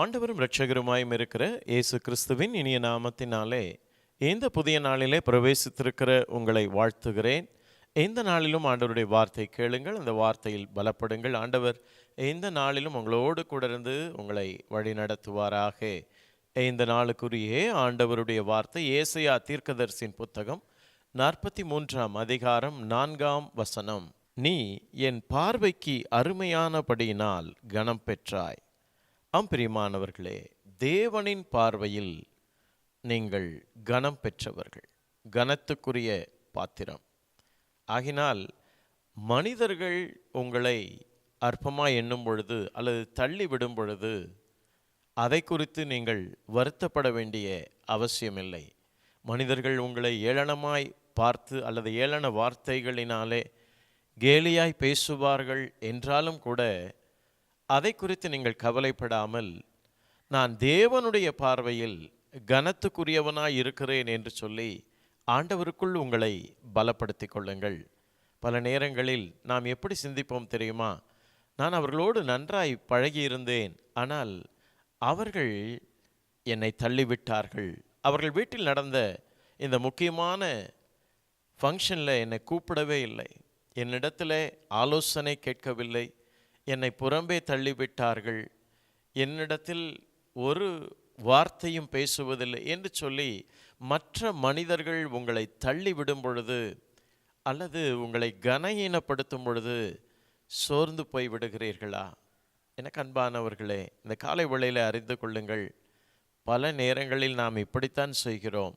ஆண்டவரும் இரட்சகருமாயும் இருக்கிற இயேசு கிறிஸ்துவின் இனிய நாமத்தினாலே இந்த புதிய நாளிலே பிரவேசித்திருக்கிற உங்களை வாழ்த்துகிறேன். எந்த நாளிலும் ஆண்டவருடைய வார்த்தை கேளுங்கள் அந்த வார்த்தையில் பலப்படுங்கள். ஆண்டவர் எந்த நாளிலும் உங்களோடு கூட இருந்து உங்களை வழி நடத்துவாராக இந்த நாளுக்குரிய ஆண்டவருடைய வார்த்தை ஏசையா தீர்க்கதரிசின் புத்தகம் நாற்பத்தி மூன்றாம் அதிகாரம் நான்காம் வசனம். நீ என் பார்வைக்கு அருமையானபடியினால் கனம் பெற்றாய் அம்பிரியமானவர்களே தேவனின் பார்வையில் நீங்கள் கனம் பெற்றவர்கள் கனத்துக்குரிய பாத்திரம். ஆகினால் மனிதர்கள் உங்களை அற்பமாக எண்ணும் பொழுது அல்லது தள்ளி விடும் பொழுது அதை குறித்து நீங்கள் வருத்தப்பட வேண்டிய அவசியமில்லை. மனிதர்கள் உங்களை ஏளனமாய் பார்த்து அல்லது ஏளன வார்த்தைகளினாலே கேலியாய் பேசுவார்கள் என்றாலும் கூட அதை குறித்து நீங்கள் கவலைப்படாமல் நான் தேவனுடைய பார்வையில் கனத்துக்குரியவனாய் இருக்கிறேன் என்று சொல்லி ஆண்டவருக்குள் உங்களை பலப்படுத்திக் கொள்ளுங்கள். பல நேரங்களில் நாம் எப்படி சிந்திப்போம் தெரியுமா? நான் அவர்களோடு நன்றாய் பழகியிருந்தேன் ஆனால் அவர்கள் என்னை தள்ளிவிட்டார்கள். அவர்கள் வீட்டில் நடந்த இந்த முக்கியமான ஃபங்க்ஷனில் என்னை கூப்பிடவே இல்லை. என்னிடத்தில் ஆலோசனை கேட்கவில்லை. என்னை புறம்பே தள்ளிவிட்டார்கள். என்னிடத்தில் ஒரு வார்த்தையும் பேசுவதில்லை என்று சொல்லி மற்ற மனிதர்கள் உங்களை தள்ளிவிடும் பொழுது அல்லது உங்களை கனஹீனப்படுத்தும் பொழுது சோர்ந்து போய் விடுகிறீர்களா? எனக்கு அன்பானவர்களே இந்த காலை வேளையில் அறிந்து கொள்ளுங்கள். பல நேரங்களில் நாம் இப்படித்தான் செய்கிறோம்.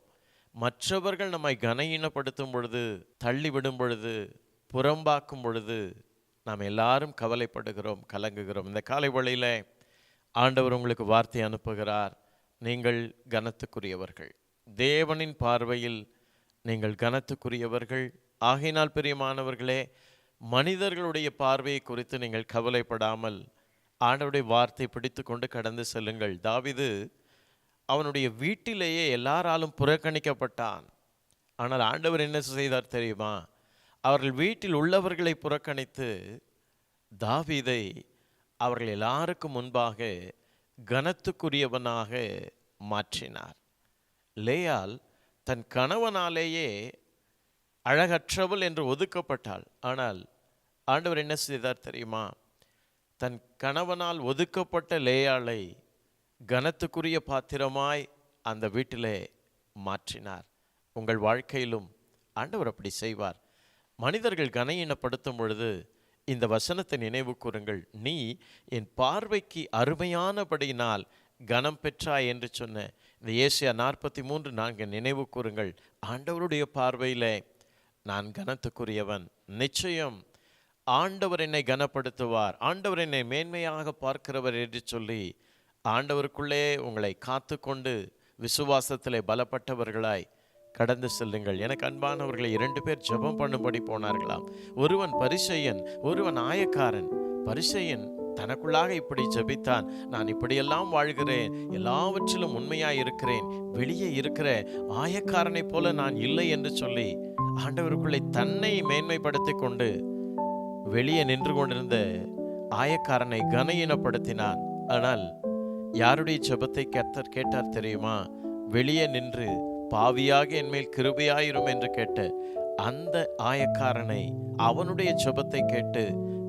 மற்றவர்கள் நம்மை கனஹீனப்படுத்தும் பொழுது தள்ளிவிடும் பொழுது புறம்பாக்கும் பொழுது நாம் எல்லாரும் கவலைப்படுகிறோம் கலங்குகிறோம். இந்த காலை வழியில் ஆண்டவர் உங்களுக்கு வார்த்தை அனுப்புகிறார். நீங்கள் கனத்துக்குரியவர்கள். தேவனின் பார்வையில் நீங்கள் கனத்துக்குரியவர்கள். ஆகையினால் பிரியமானவர்களே மனிதர்களுடைய பார்வையை குறித்து நீங்கள் கவலைப்படாமல் ஆண்டவருடைய வார்த்தை பிடித்து கொண்டு கடந்து செல்லுங்கள். தாவிது அவனுடைய வீட்டிலேயே எல்லாராலும் புறக்கணிக்கப்பட்டான். ஆனால் ஆண்டவர் என்ன செய்தார் தெரியுமா? அவர்கள் வீட்டில் உள்ளவர்களை புறக்கணித்து தாவீதை அவர்கள் எல்லாருக்கும் முன்பாக கனத்துக்குரியவனாக மாற்றினார். லேயால் தன் கணவனாலேயே அழகற்றவள் என்று ஒதுக்கப்பட்டாள். ஆனால் ஆண்டவர் என்ன செய்தார் தெரியுமா? தன் கணவனால் ஒதுக்கப்பட்ட லேயாளை கனத்துக்குரிய பாத்திரமாய் அந்த வீட்டிலே மாற்றினார். உங்கள் வாழ்க்கையிலும் ஆண்டவர் அப்படி செய்வார். மனிதர்கள் கனையினப்படுத்தும் பொழுது இந்த வசனத்தை நினைவு கூறுங்கள். நீ என் பார்வைக்கு அருமையானபடியினால் கனம் பெற்றாய் என்று சொன்ன இந்த ஏசியா நாற்பத்தி மூன்று நான்கு நினைவு கூறுங்கள். ஆண்டவருடைய பார்வையிலே நான் கனத்துக்குரியவன். நிச்சயம் ஆண்டவர் என்னை கனப்படுத்துவார். ஆண்டவர் என்னை மேன்மையாக பார்க்கிறவர் என்று சொல்லி ஆண்டவருக்குள்ளே உங்களை காத்து கொண்டு விசுவாசத்திலே பலப்பட்டவர்களாய் கடந்து செல்லுங்கள். எனக்கு அன்பானவர்களை இரண்டு பேர் ஜெபம் பண்ணும்படி போனார்களாம். ஒருவன் பரிசையன் ஒருவன் ஆயக்காரன். பரிசையன் தனக்குள்ளாக இப்படி ஜெபித்தான். நான் இப்படியெல்லாம் வாழ்கிறேன். எல்லாவற்றிலும் உண்மையாய் இருக்கிறேன். வெளியே இருக்கிற ஆயக்காரனைப் போல நான் இல்லை என்று சொல்லி ஆண்டவருக்குள்ளே தன்னை மேன்மைப்படுத்தி கொண்டு வெளியே நின்று கொண்டிருந்த ஆயக்காரனை கனஈனப்படுத்தினான் ஆனால் யாருடைய ஜெபத்தை கர்த்தர் கேட்டார் தெரியுமா? வெளியே நின்று பாவியாக என்மேல் கிருபையாயிரும் என்று கேட்ட அந்த ஆயக்காரனை அவனுடைய ஜெபத்தை கேட்டு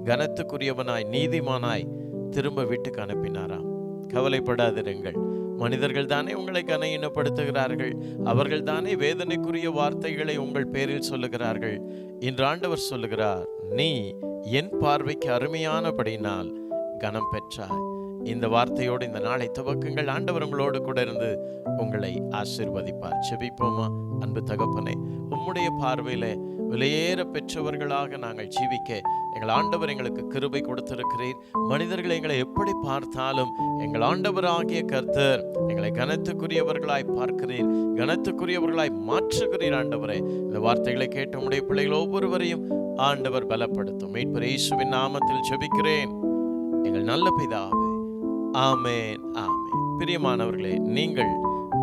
கனத்துக்குரியவனாய் நீதிமானாய் திரும்ப வீட்டுக்கு அனுப்பினாராம். கவலைப்படாதிருங்கள். மனிதர்கள் தானே உங்களை கனையினப்படுத்துகிறார்கள். அவர்கள் தானே வேதனைக்குரிய வார்த்தைகளை உங்கள் பேரில் சொல்லுகிறார்கள். இன்று ஆண்டவர் சொல்லுகிறார் நீ என் பார்வைக்கு அருமையானபடினால் கனம் பெற்றாய் இந்த வார்த்தையோடு இந்த நாளை துவக்குங்கள். ஆண்டவர் உங்களோடு கூட இருந்து உங்களை ஆசிர்வதிப்பார். செபிப்போமா அன்பு தகப்பனே உம்முடைய பார்வையில் விலையேற பெற்றவர்களாக நாங்கள் ஜீவிக்க எங்கள் ஆண்டவர் எங்களுக்கு கிருபை கொடுத்திருக்கிறீர். மனிதர்கள் எங்களை எப்படி பார்த்தாலும் எங்கள் ஆண்டவராகிய கர்த்தர் எங்களை கனத்துக்குரியவர்களாய் பார்க்கிறீர். கனத்துக்குரியவர்களாய் மாற்றுகிறீர் ஆண்டவரே. இந்த வார்த்தைகளை கேட்ட உடைய பிள்ளைகள் ஒவ்வொருவரையும் ஆண்டவர் பலப்படுத்தும். மீட்பர் இயேசுவின் நாமத்தில் ஜெபிக்கிறேன். எங்கள் நல்ல பிதாவே ஆமேன் ஆமேன். பிரியமானவர்களே நீங்கள்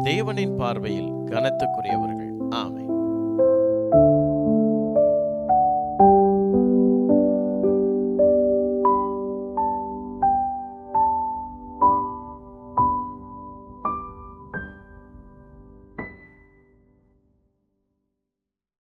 தேவனின் பார்வையில் கனத்துக்குரியவர்கள். ஆமேன்.